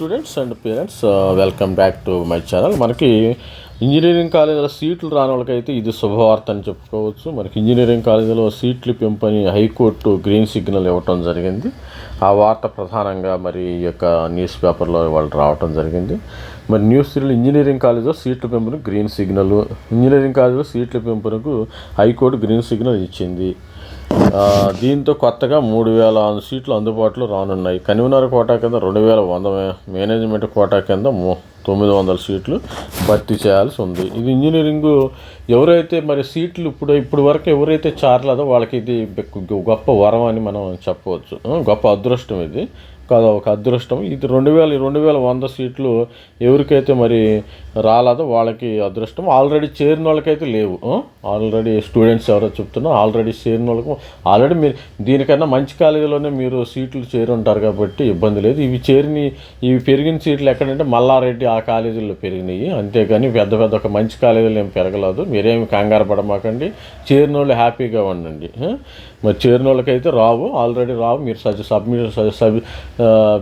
Students and parents welcome back to my channel మనకి engineering కాలేజీలో సీట్లు రాని వాళ్ళకైతే ఇది శుభవార్త అని చెప్పుకోవచ్చు. మనకి ఇంజనీరింగ్ కాలేజీలో సీట్లు పెంపని హైకోర్టు గ్రీన్ సిగ్నల్ ఇవ్వటం జరిగింది. ఆ వార్త ప్రధానంగా మరి ఈ యొక్క న్యూస్ పేపర్లో వాళ్ళు రావటం జరిగింది. మరి న్యూస్ త్రీలో ఇంజనీరింగ్ కాలేజీలో సీట్ల పెంపునకు గ్రీన్ సిగ్నల్ ఇంజనీరింగ్ కాలేజీలో సీట్ల పెంపునకు హైకోర్టు గ్రీన్ సిగ్నల్ ఇచ్చింది. దీంతో కొత్తగా మూడు వేల సీట్లు అందుబాటులో రానున్నాయి. కన్వీనర్ కోటా కింద రెండు వేల వంద మేనేజ్మెంట్ కోటా కింద తొమ్మిది వందల సీట్లు భర్తీ చేయాల్సి ఉంది. ఇది ఇంజనీరింగ్ ఎవరైతే మరి సీట్లు ఇప్పుడు ఇప్పుడు వరకు ఎవరైతే చారలేదో వాళ్ళకి ఇది గొప్ప వరం అని మనం చెప్పవచ్చు. గొప్ప అదృష్టం ఇది. కాదు ఒక అదృష్టం. ఇది రెండు వేల రెండు వేల వంద సీట్లు ఎవరికైతే మరి రాలేదో. వాళ్ళకి అదృష్టం. ఆల్రెడీ చేరిన వాళ్ళకైతే లేవు. ఆల్రెడీ స్టూడెంట్స్ ఎవరో చెప్తున్నా ఆల్రెడీ చేరిన వాళ్ళకు ఆల్రెడీ మీరు దీనికన్నా మంచి కాలేజీలోనే మీరు సీట్లు చేరి ఉంటారు కాబట్టి ఇబ్బంది లేదు. ఇవి చేరిన ఇవి పెరిగిన సీట్లు ఎక్కడంటే మల్లారెడ్డి ఆ కాలేజీల్లో పెరిగినాయి. అంతేగాని పెద్ద పెద్ద ఒక మంచి కాలేజీలు ఏం పెరగలేదు. మీరేమి కంగారు పడమాకండి. చేరిన వాళ్ళు హ్యాపీగా ఉండండి. మరి చేరిన వాళ్ళకైతే రావు. ఆల్రెడీ రావు. మీరు సజ్ సబ్మిట్ సబ్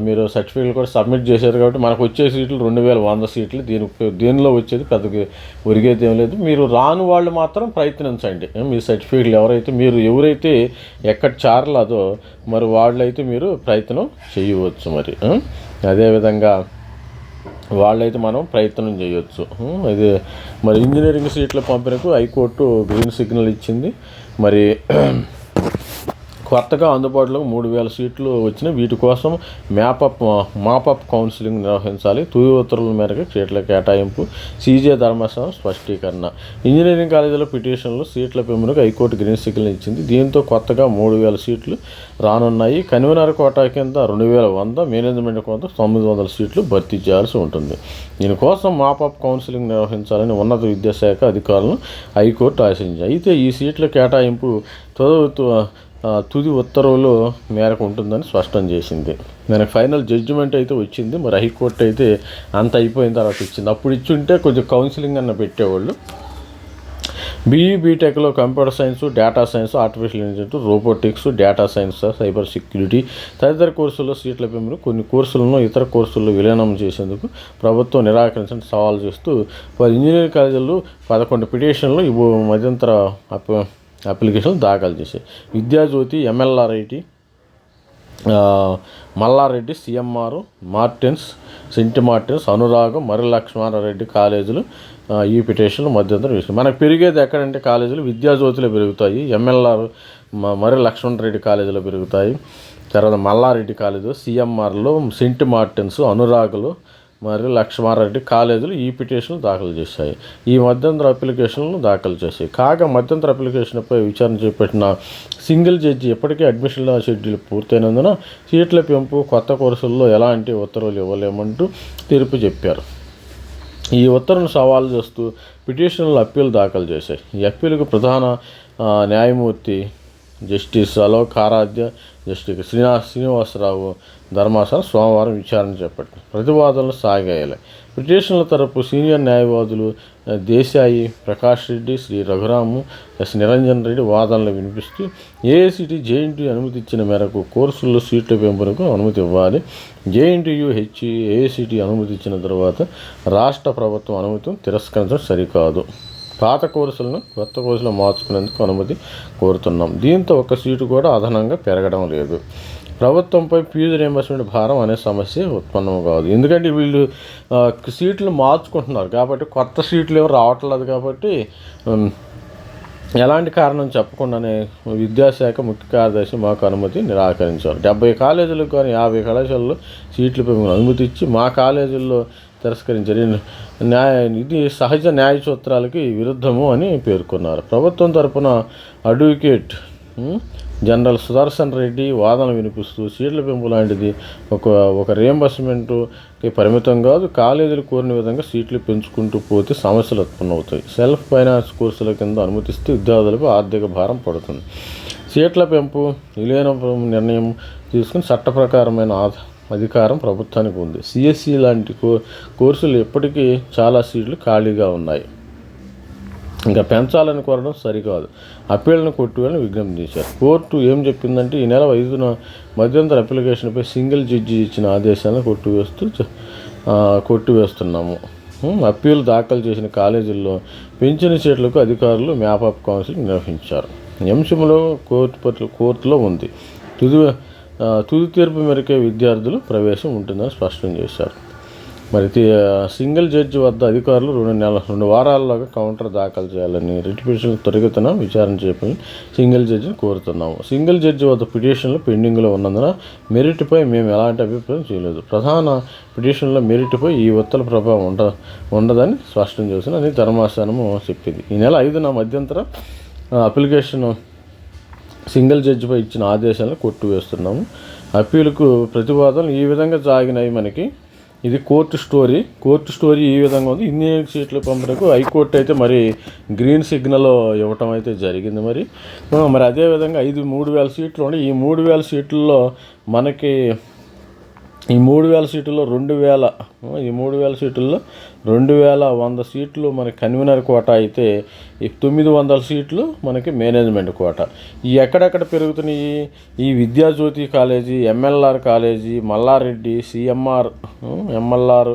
మీరు సర్టిఫికేట్ కూడా సబ్మిట్ చేశారు కాబట్టి మనకు వచ్చే సీట్లు రెండు వేల వంద సీట్లు. దీనికి దీనిలో వచ్చేది పెద్దగా ఒరిగేది ఏం లేదు. మీరు రాని వాళ్ళు మాత్రం ప్రయత్నించండి మీ సర్టిఫికేట్లు ఎవరైతే మీరు ఎవరైతే ఎక్కడ చారలేదో మరి వాళ్ళైతే మీరు ప్రయత్నం చేయవచ్చు మరి. అదేవిధంగా వాళ్ళైతే మనం ప్రయత్నం చేయొచ్చు. అది ఇది మరి ఇంజనీరింగ్ సీట్ల పంపిణీకు హైకోర్టు గ్రీన్ సిగ్నల్ ఇచ్చింది. మరి కొత్తగా అందుబాటులో మూడు వేల సీట్లు వచ్చినాయి. వీటి కోసం మ్యాపప్ మాపప్ కౌన్సిలింగ్ నిర్వహించాలి. తుది ఉత్తర్వుల మేరకు సీట్ల కేటాయింపు సీజే ధర్మాసనం స్పష్టీకరణ. ఇంజనీరింగ్ కాలేజీలో పిటిషన్లు సీట్ల పెంపునకు హైకోర్టు గ్రీన్ సిగ్నల్ ఇచ్చింది. దీంతో కొత్తగా మూడు వేల సీట్లు రానున్నాయి. కన్వీనర్ కోటా కింద రెండు వేల వంద మేనేజ్మెంట్ కోత తొమ్మిది వందల సీట్లు భర్తీ చేయాల్సి ఉంటుంది. దీనికోసం మాపప్ కౌన్సిలింగ్ నిర్వహించాలని ఉన్నత విద్యాశాఖ అధికారులను హైకోర్టు ఆశించింది. అయితే ఈ సీట్ల కేటాయింపు తుది తుది ఉత్తర్వులు మేరకు ఉంటుందని స్పష్టం చేసింది. దానికి ఫైనల్ జడ్జిమెంట్ అయితే వచ్చింది. మరి హైకోర్టు అయితే అంత అయిపోయిన తర్వాత ఇచ్చింది. అప్పుడు ఇచ్చి ఉంటే కొంచెం కౌన్సిలింగ్ అన్న పెట్టేవాళ్ళు. బీఈ బీటెక్లో computer science data science artificial intelligence robotics data science cyber security తదితర కోర్సుల్లో సీట్ల పెంపును కొన్ని కోర్సులను ఇతర కోర్సుల్లో విలీనం చేసేందుకు ప్రభుత్వం నిరాకరించిన సవాల్ చేస్తూ వారి ఇంజనీరింగ్ కాలేజీలు పదకొండు పిటిషన్లు ఇవి మధ్యంతర అప్లికేషన్ అప్లికేషన్లు దాఖలు చేశాయి. Vidya Jyothi MLRIT Malla Reddy CMR Martins St Martins అనురాగం మరి లక్ష్మణారెడ్డి కాలేజీలు ఈ పిటిషన్లు మధ్యంతరం వేసినాయి మనకు పెరిగేది ఎక్కడంటే కాలేజీలు విద్యాజ్యోతిలో పెరుగుతాయి. ఎంఎల్ఆర్ మరి లక్ష్మణరెడ్డి కాలేజీలో పెరుగుతాయి. తర్వాత మల్లారెడ్డి కాలేజీ సిఎంఆర్లో సెంట్ మార్టిన్స్ అనురాగులు మరియు లక్ష్మారెడ్డి కాలేజీలు ఈ పిటిషన్లు దాఖలు చేశాయి. ఈ మధ్యంతర అప్లికేషన్లను దాఖలు చేశాయి. కాగా మధ్యంతర అప్లికేషన్పై విచారణ చేపట్టిన సింగిల్ జడ్జి ఇప్పటికే అడ్మిషన్ల షెడ్యూల్ పూర్తయినందున సీట్ల పెంపు కొత్త కోర్సుల్లో ఎలాంటి ఉత్తర్వులు ఇవ్వలేమంటూ తీర్పు చెప్పారు. ఈ ఉత్తర్వును సవాలు చేస్తూ పిటిషన్లు అప్పీలు దాఖలు చేశాయి. ఈ అప్పీలకు ప్రధాన న్యాయమూర్తి జస్టిస్ అలోక్ ఆరాధ్య జస్టిస్ శ్రీనా శ్రీనివాసరావు ధర్మాసనం సోమవారం విచారణ చేపట్టింది. ప్రతివాదనలు సాగాయలే. పిటిషన్ల తరపు సీనియర్ న్యాయవాదులు దేశాయి ప్రకాష్ రెడ్డి శ్రీ రఘురాము ఎస్ నిరంజన్ రెడ్డి వాదనలు వినిపిస్తూ ఏఐసిటి జేఎన్టీ అనుమతి ఇచ్చిన మేరకు కోర్సుల్లో సీట్ల పెంపునకు అనుమతి ఇవ్వాలి. జేఎన్టీయు హెచ్ ఏఐసిటి అనుమతి ఇచ్చిన తర్వాత రాష్ట్ర ప్రభుత్వం అనుమతిని తిరస్కరించడం సరికాదు. పాత కోర్సులను కొత్త కోర్సులు మార్చుకునేందుకు అనుమతి కోరుతున్నాం. దీంతో ఒక సీటు కూడా అదనంగా పెరగడం లేదు. ప్రభుత్వంపై ఫీజు రియంబర్స్మెంట్ భారం అనే సమస్య ఉత్పన్నం కాదు. ఎందుకంటే వీళ్ళు సీట్లు మార్చుకుంటున్నారు కాబట్టి కొత్త సీట్లు ఏమి రావట్లేదు కాబట్టి ఎలాంటి కారణం చెప్పకుండానే విద్యాశాఖ ముఖ్య కార్యదర్శి మాకు అనుమతి నిరాకరించారు. డెబ్బై కాలేజీలకు కానీ యాభై కళాశాలలో సీట్లు అనుమతి ఇచ్చి మా కాలేజీల్లో తిరస్కరించారు. న్యాయ ఇది సహజ న్యాయ సూత్రాలకి విరుద్ధము అని పేర్కొన్నారు. ప్రభుత్వం తరపున అడ్వకేట్ జనరల్ సుదర్శన్ రెడ్డి వాదన వినిపిస్తూ సీట్ల పెంపు లాంటిది ఒక ఒక రియంబర్స్మెంట్కి పరిమితం కాదు కాలేజీలు కోరిన విధంగా సీట్లు పెంచుకుంటూ పోతే సమస్యలు ఉత్పన్నమవుతాయి. సెల్ఫ్ ఫైనాన్స్ కోర్సుల కింద అనుమతిస్తే విద్యార్థులకు ఆర్థిక భారం పడుతుంది. సీట్ల పెంపు విలీన నిర్ణయం తీసుకుని చట్ట ప్రకారమైన అధికారం ప్రభుత్వానికి ఉంది. సిఎస్సి లాంటి కో కోర్సులు ఇప్పటికీ చాలా సీట్లు ఖాళీగా ఉన్నాయి. ఇంకా పెంచాలని కోరడం సరికాదు. అప్పీళ్ళను కొట్టివేయాలని విజ్ఞప్తి చేశారు. కోర్టు ఏం చెప్పిందంటే ఈ నెల ఐదున మధ్యంతర అప్లికేషన్పై సింగిల్ జడ్జి ఇచ్చిన ఆదేశాలను కొట్టివేస్తూ కొట్టివేస్తున్నాము అప్పీలు దాఖలు చేసిన కాలేజీల్లో పెంచిన సీట్లకు అధికారులు మ్యాప్ ఆఫ్ కౌన్సిల్ నిర్వహించారు. ఈ అంశంలో కోర్టు పట్ల కోర్టులో ఉంది. తుది తుది తీర్పు మేరకే విద్యార్థులు ప్రవేశం ఉంటుందని స్పష్టం చేశారు. మరి సింగిల్ జడ్జి వద్ద అధికారులు రెండు నెల రెండు వారాల్లోగా కౌంటర్ దాఖలు చేయాలని రిట్ పిటిషన్ త్వరితన విచారణ చేయాలని సింగిల్ జడ్జిని కోరుతున్నాము. సింగిల్ జడ్జి వద్ద పిటిషన్లు పెండింగ్లో ఉన్నందున మెరిట్పై మేము ఎలాంటి అభిప్రాయం చేయలేదు. ప్రధాన పిటిషన్లో మెరిట్పై ఈ ఉత్తర ప్రభావం ఉండ ఉండదని స్పష్టం చేసిందని ధర్మాసనము చెప్పింది. ఈ నెల ఐదున మధ్యంతర అప్లికేషన్ సింగిల్ జడ్జిపై ఇచ్చిన ఆదేశాలను కొట్టివేస్తున్నాము. అప్పీలుకు ప్రతివాదనలు ఈ విధంగా సాగినాయి మనకి. ఇది కోర్టు స్టోరీ. కోర్టు స్టోరీ ఈ విధంగా ఉంది. ఇంజనీరింగ్ సీట్లు పంపడకు హైకోర్టు అయితే మరి గ్రీన్ సిగ్నల్ ఇవ్వటం అయితే జరిగింది మరి. మరి అదేవిధంగా ఐదు మూడు వేల సీట్లు ఉన్నాయి ఈ మూడు వేల సీట్లలో మనకి ఈ మూడు వేల సీట్లలో రెండు వేల ఈ మూడు వేల సీట్లలో రెండు వేల వంద సీట్లు మనకి కన్వీనర్ కోట అయితే ఈ తొమ్మిది వందల సీట్లు మనకి మేనేజ్మెంట్ కోట. ఈ ఎక్కడెక్కడ పెరుగుతున్నాయి? ఈ Vidya Jyothi college MLR college Malla Reddy CMR MLR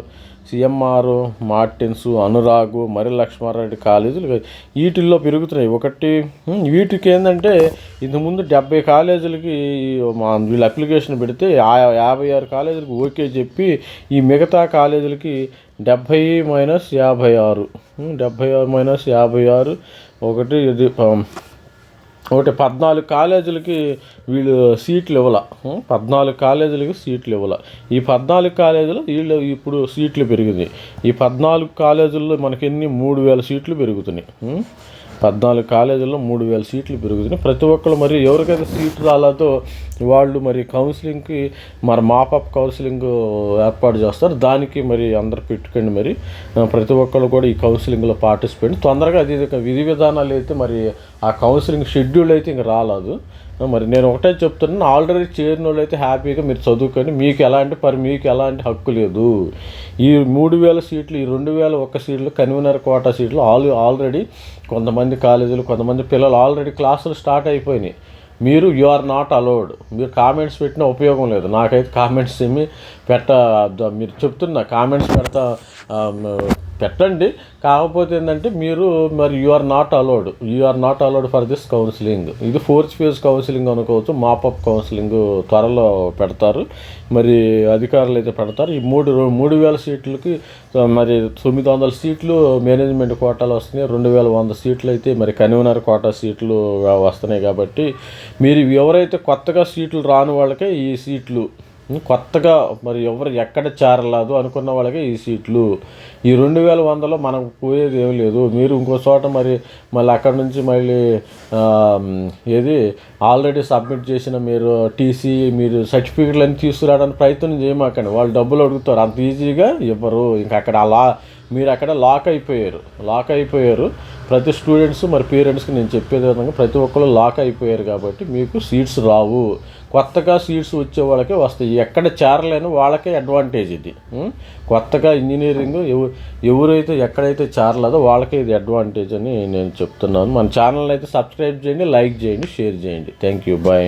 CMR Martins అనురాగు మరి లక్ష్మారెడ్డి కాలేజీలు వీటిల్లో పెరుగుతున్నాయి. ఒకటి వీటికి ఏంటంటే ఇంతకుముందు డెబ్బై కాలేజీలకి వీళ్ళు అప్లికేషన్ పెడితే యాభై ఆరు కాలేజీలకు ఓకే చెప్పి ఈ మిగతా కాలేజీలకి డెబ్భై మైనస్ యాభై ఆరు. డెబ్భై ఆరు మైనస్ యాభై ఆరు ఒకటి ఇది ఒకటి పద్నాలుగు కాలేజీలకి వీళ్ళు సీట్లు ఇవ్వాల. పద్నాలుగు కాలేజీలకి సీట్లు ఇవ్వాల. ఈ పద్నాలుగు కాలేజీలు వీళ్ళు ఇప్పుడు సీట్లు పెరిగింది. ఈ పద్నాలుగు కాలేజీల్లో మనకి ఎన్ని? మూడు వేల సీట్లు పెరుగుతున్నాయి. పద్నాలుగు కాలేజీల్లో మూడు వేల సీట్లు పెరుగుతున్నాయి. ప్రతి ఒక్కరు మరి ఎవరికైతే సీట్ రాలేదో వాళ్ళు మరి కౌన్సిలింగ్కి మరి మాపప్ కౌన్సిలింగ్ ఏర్పాటు చేస్తారు. దానికి మరి అందరు పెట్టుకోండి మరి. ప్రతి ఒక్కరు కూడా ఈ కౌన్సిలింగ్లో పార్టిసిపేట్. తొందరగా అది ఇది విధి విధానాలు అయితే మరి ఆ కౌన్సిలింగ్ షెడ్యూల్ అయితే ఇంక రాలేదు. మరి నేను ఒకటే చెప్తున్నాను ఆల్రెడీ చేరిన వాళ్ళు అయితే హ్యాపీగా మీరు చదువుకొని మీకు ఎలాంటి పరి మీకు ఎలాంటి హక్కు లేదు. ఈ మూడు వేల సీట్లు ఈ రెండు వేల ఒక్క సీట్లు కన్వీనర్ కోటా సీట్లు ఆల్ ఆల్రెడీ కొంతమంది కాలేజీలు కొంతమంది పిల్లలు ఆల్రెడీ క్లాసులు స్టార్ట్ అయిపోయినాయి. మీరు యు ఆర్ నాట్ అలౌడ్ మీరు కామెంట్స్ పెట్టిన ఉపయోగం లేదు. నాకైతే కామెంట్స్ ఏమి పెట్ట మీరు చెప్తున్నా కామెంట్స్ పెడతా పెట్టండి. కాకపోతే ఏంటంటే మీరు మరి you are not allowed you are not allowed for this counselling ఇది ఫోర్త్ ఫేజ్ కౌన్సిలింగ్ అనుకోవచ్చు. మాపప్ కౌన్సిలింగ్ త్వరలో పెడతారు. మరి అధికారులు అయితే పెడతారు. ఈ మూడు మూడు వేల సీట్లకి మరి తొమ్మిది వందల సీట్లు మేనేజ్మెంట్ కోటాలు వస్తున్నాయి. రెండు వేల వంద సీట్లు అయితే మరి కన్వీనర్ కోటా సీట్లు వస్తున్నాయి కాబట్టి మీరు ఎవరైతే కొత్తగా సీట్లు రాని వాళ్ళకే ఈ సీట్లు కొత్తగా మరి ఎవరు ఎక్కడ చేరలేదు అనుకున్న వాళ్ళకి ఈ సీట్లు. ఈ రెండు వేల వందలో మనకు పోయేది ఏం లేదు. మీరు ఇంకో చోట మరి మళ్ళీ అక్కడ నుంచి మళ్ళీ ఏది ఆల్రెడీ సబ్మిట్ చేసిన మీరు టీసీ మీరు సర్టిఫికెట్లు అన్నీ తీసుకురావడానికి ప్రయత్నం చేయమాకండి. వాళ్ళు డబ్బులు అడుగుతారు. అంత ఈజీగా ఇవ్వరు. ఇంకా అక్కడ అలా మీరు అక్కడ లాక్ అయిపోయారు. లాక్ అయిపోయారు. ప్రతి స్టూడెంట్స్ మరి పేరెంట్స్కి నేను చెప్పేది విధంగా ప్రతి ఒక్కరు లాక్ అయిపోయారు కాబట్టి మీకు సీట్స్ రావు. కొత్తగా సీట్స్ వచ్చే వాళ్ళకే వస్తాయి. ఎక్కడ చేరలేని వాళ్ళకే అడ్వాంటేజ్ ఇది. కొత్తగా ఇంజనీరింగ్ ఎవరు ఎవరైతే ఎక్కడైతే చేరలేదో వాళ్ళకే ఇది అడ్వాంటేజ్ అని నేను చెప్తున్నాను. మన ఛానల్ అయితే సబ్స్క్రైబ్ చేయండి లైక్ చేయండి షేర్ చేయండి. Thank you bye